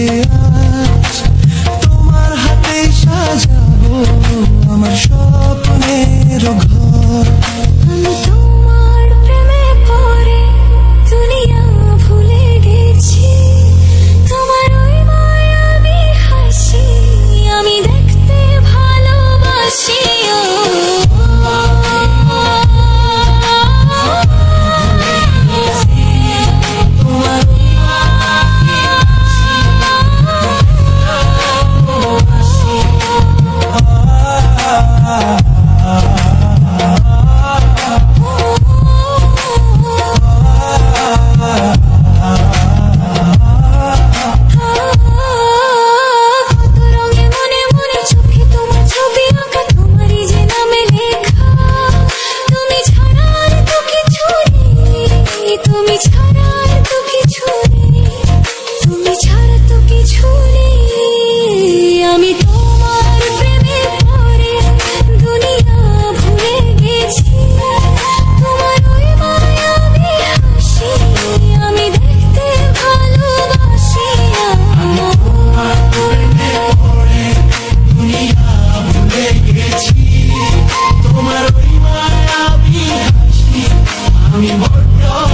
আজ তোমার হাতে সাজাবো আমার স্বপ্নের ঘর। Oh.